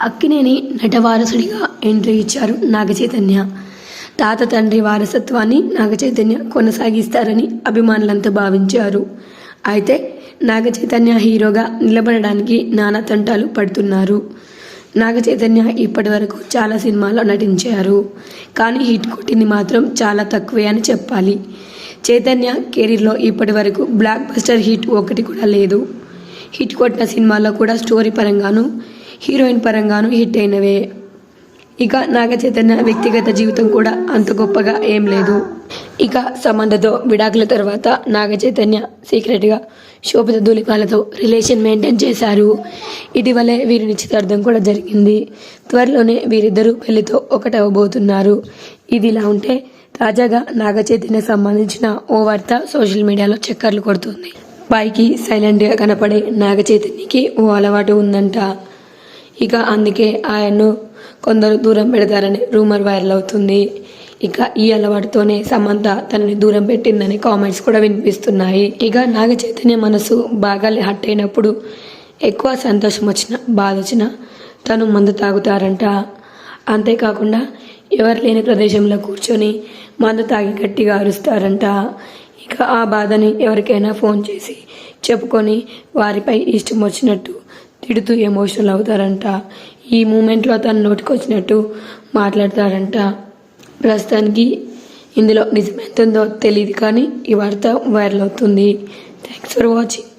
Akkineni నటవారసుడిగా entry ఇచ్చారు నాగచైతన్య. తాత తండ్రి వారసత్వాన్ని నాగచైతన్య కొనసాగిస్తారని అభిమానులంతా భావించారు. అయితే నాగచైతన్య హీరోగా నిలబడడానికి నానా తంటాలు పడుతున్నారు. నాగచైతన్య ఇప్పటి వరకు చాలా సినిమాల్లో నటించారు. కానీ హిట్ కొట్టింది మాత్రం చాలా తక్కువే అని చెప్పాలి. చైతన్య కెరీర్లో ఇప్పటి వరకు బ్లాక్ బస్టర్ హిట్ ఒకటి కూడా లేదు. హిట్ కొట్టిన సినిమాల్లో కూడా స్టోరీ పరంగాను హీరోయిన్ పరంగాను హిట్ అయినవే. ఇక నాగ చైతన్య వ్యక్తిగత జీవితం కూడా అంత గొప్పగా ఏం లేదు. ఇక సమంతతో విడాకుల తర్వాత నాగ చైతన్య సీక్రెట్గా శోభిత ధూళిపాలతో రిలేషన్ మెయింటైన్ చేశారు. ఇటీవలే వీరి నిశ్చితార్థం కూడా జరిగింది. త్వరలోనే వీరిద్దరూ పెళ్ళితో ఒకటవబోతున్నారు. ఇది ఇలా ఉంటే తాజాగా నాగ చైతన్య సంబంధించిన ఓ వార్త సోషల్ మీడియాలో చక్కర్లు కొడుతుంది. పైకి సైలెంట్గా కనపడే నాగ చైతన్యకి ఓ అలవాటు ఉందంట. ఇక అందుకే ఆయన్ను కొందరు దూరం పెడతారని రూమర్ వైరల్ అవుతుంది. ఇక ఈ అలవాటుతోనే సమంత తనని దూరం పెట్టిందని కామెంట్స్ కూడా వినిపిస్తున్నాయి. ఇక నాగ చైతన్య మనసు బాగా హట్ అయినప్పుడు ఎక్కువ సంతోషం వచ్చిన బాధ వచ్చిన తను మందు తాగుతారంట. అంతేకాకుండా ఎవరు లేని ప్రదేశంలో కూర్చొని మందు తాగి గట్టిగా అరుస్తారంట. ఇక ఆ బాధని ఎవరికైనా ఫోన్ చేసి చెప్పుకొని వారిపై ఇష్టం వచ్చినట్టు తిడుతూ ఎమోషనల్ అవుతారంట. ఈ మూమెంట్లో తను నోటికొచ్చినట్టు మాట్లాడతారంట. ప్రస్తుతానికి ఇందులో నిజమెంతుందో తెలియదు కానీ ఈ వార్త వైరల్ అవుతుంది. Thanks for watching